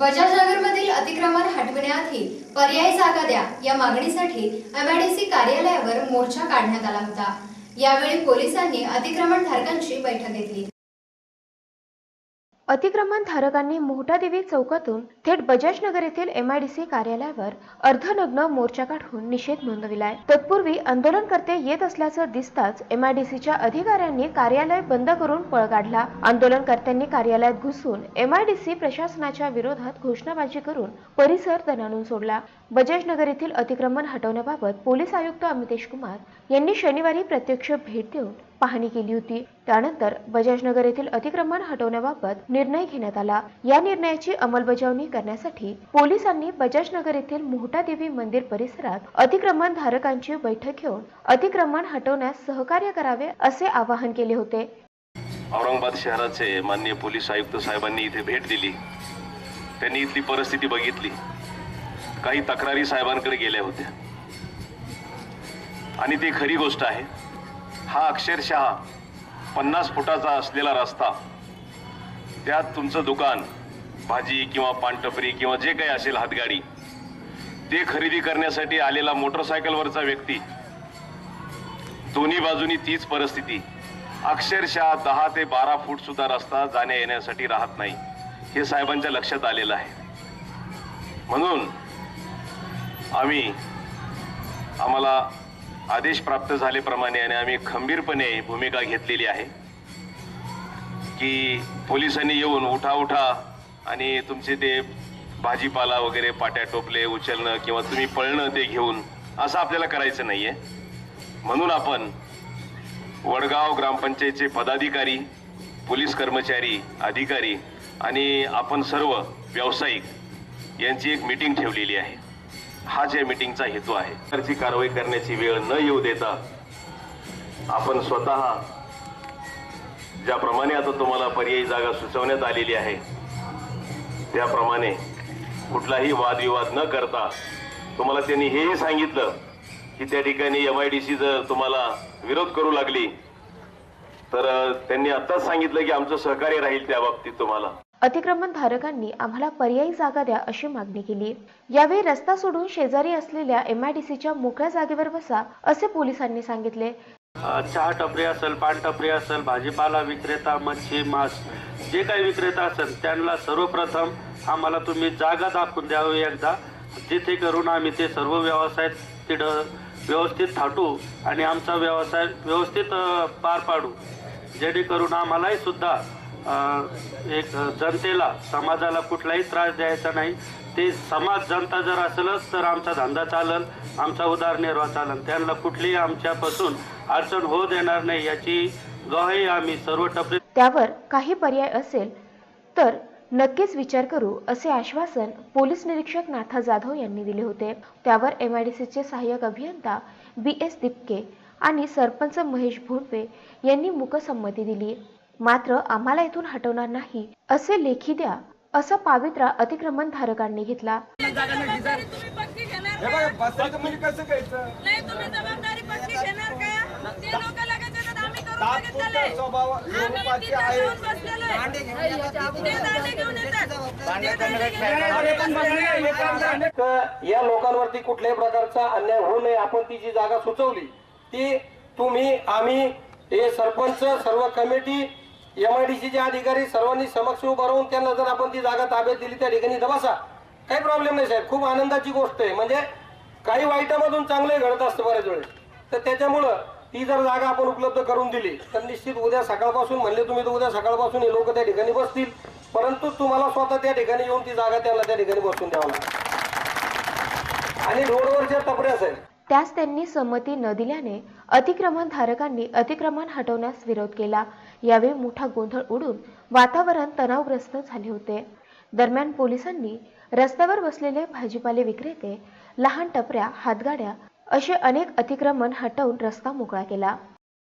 बजाजनगरमधील अतिक्रमण हटविण्याआधी पर्यायी जागा द्या या मागणीसाठी एमआयडीसी कार्यालयावर मोर्चा काढण्यात आला होता. यावेळी पोलिसांनी अतिक्रमण धारकांची बैठक घेतली. अतिक्रमण धारकांनी मोहटादेवी चौकातून थेट बजाजनगर येथील एमआयडीसी कार्यालयावर अर्धनग्न मोर्चा काढून निषेध नोंदविलाय. तत्पूर्वी आंदोलनकर्ते येत असल्याचं दिसताच एमआयडीसीच्या अधिकाऱ्यांनी कार्यालय बंद करून पळ काढला. आंदोलनकर्त्यांनी कार्यालयात घुसून एमआयडीसी प्रशासनाच्या विरोधात घोषणाबाजी करून परिसर दणाणून सोडला. बजाजनगर येथील अतिक्रमण हटवण्याबाबत पोलीस आयुक्त अमितेश कुमार यांनी शनिवारी प्रत्यक्ष भेट देऊन पाहणी केली होती. त्यानंतर बजाजनगर येथील अतिक्रमण हटवण्याबाबत निर्णय घेण्यात आला. या निर्णयाची अंमलबजावणी करण्यासाठी पोलिसांनी बजाजनगर येथील मोहटादेवी मंदिर परिसरात अतिक्रमण धारकांची बैठक घेऊन अतिक्रमण हटवण्यास सहकार्य करावे असे आवाहन केले होते. औरंगाबाद शहराचे माननीय पोलीस आयुक्त साहेबांनी इथे भेट दिली. त्यांनी इथली परिस्थिती बघितली. काही तक्रारी साहेबांकडे गेल्या होत्या. आणि ती खरी गोष्ट आहे हा अक्षरशः पन्नास फुटाचा असलेला रस्ता त्यात तुमचं दुकान भाजी किंवा पानटपरी किंवा जे काही असेल हातगाडी ते खरेदी करण्यासाठी आलेला मोटरसायकलवरचा व्यक्ती दोन्ही बाजूनी तीच परिस्थिती अक्षरशः दहा ते बारा फूट सुद्धा रस्ता जाण्या येण्यासाठी राहत नाही हे साहेबांच्या लक्षात आलेलं आहे. म्हणून आम्ही आम्हाला आदेश प्राप्त झाल्याप्रमाणे आणि आम्ही खंबीरपणे भूमिका घेतलेली आहे की पोलिसांनी येऊन उठा उठा आणि तुमचे ते भाजीपाला वगैरे पाट्या टोपले उचलणं किंवा तुम्ही पळणं ते घेऊन असं आपल्याला करायचं नाही आहे म्हणून आपण वडगाव ग्रामपंचायतचे पदाधिकारी पोलीस कर्मचारी अधिकारी आणि आपण सर्व व्यावसायिक यांची एक मीटिंग ठेवलेली आहे. हाच या मीटिंगचा हेतू आहे सरची कारवाई करण्याची वेळ न येऊ देता आपण स्वतः ज्याप्रमाणे आता तुम्हाला पर्यायी जागा सुचवण्यात आलेली आहे त्याप्रमाणे कुठलाही वादविवाद न करता तुम्हाला त्यांनी हेही सांगितलं की त्या ठिकाणी एम आय डी सी जर तुम्हाला विरोध करू लागली तर त्यांनी आत्ताच सांगितलं की आमचं सहकार्य राहील त्या बाबतीत तुम्हाला. अतिक्रमण धारकांनी आम्हाला पर्यायी जागा द्या अशी मागणी केली. यावेळी रस्ता सोडून शेजारी असलेल्या एमआयडीसीच्या मोकळ्या जागेवर बसा असे पोलिसांनी सांगितले. चहा टपरी असेल पान टपरी असेल भाजीपाला विक्रेता मच्छी मांस जे काही विक्रेता असेल त्यांना सर्वप्रथम आम्हाला तुम्ही जागा दाखवून द्यावी हो एकदा. जिथे करून आम्ही ते सर्व व्यवसाय तिथं व्यवस्थित थाटू आणि आमचा व्यवसाय व्यवस्थित पार पाडू. जेणेकरून आम्हालाही सुद्धा एक जनतेला समाजाला कुठलाही त्रास द्यायचा नाही. ते समाज जनता जर असलच तर आमचा धंदा चालन आमचा उदारनिर्वाह चालन. त्यांना कुठलीही आमच्यापासून अडचण होऊ देणार नाही याची ग्वाही आम्ही सर्व टपरी त्यावर काही पर्याय असेल तर नक्कीच विचार करू असे आश्वासन पोलीस निरीक्षक नाथा जाधव यांनी दिले होते. त्यावर एम आय डी सीचे सहाय्यक अभियंता बी एस दिपके आणि सरपंच महेश भोंडवे यांनी मुकसंमती दिली. मात्र आम्हाला इथून हटवणार नाही असे लेखी द्या असा पावित्रा अतिक्रमण धारकांनी घेतला. तुम्ही पक्की घेणार बघा बसायचं म्हणजे या लोकांवरती कुठल्याही प्रकारचा अन्याय होऊ नये आपण ती जी जागा सुचवली ती तुम्ही आम्ही हे सरपंच सर्व कमिटी एमआयडीसीचे अधिकारी सर्वांनी समक्ष उभं राहून त्यांना जर आपण ती जागा ताब्यात दिली त्या ठिकाणी इथं बसा काही प्रॉब्लेम नाही साहेब. खूप आनंदाची गोष्ट आहे. म्हणजे काही वाईटामधून चांगले घडत असतं बऱ्याच वेळेस. तर त्याच्यामुळं ती जर जागा आपण उपलब्ध करून दिली तर निश्चित उद्या सकाळपासून म्हणले तुम्ही तर उद्या सकाळपासून हे लोक त्या ठिकाणी बसतील. परंतु तुम्हाला स्वतः त्या ठिकाणी येऊन ती जागा त्यांना त्या ठिकाणी बसून द्यावं लागेल. आणि रोडवरच्या टपऱ्या साहेब. त्यास त्यांनी संमती न दिल्याने अतिक्रमण धारकांनी अतिक्रमण हटवण्यास विरोध केला. यावेळी मोठा गोंधळ उडून वातावरण तणावग्रस्त झाले होते. दरम्यान पोलिसांनी रस्त्यावर बसलेले भाजीपाले विक्रेते लहान टपऱ्या हातगाड्या असे अनेक अतिक्रमण हटवून रस्ता मोकळा केला.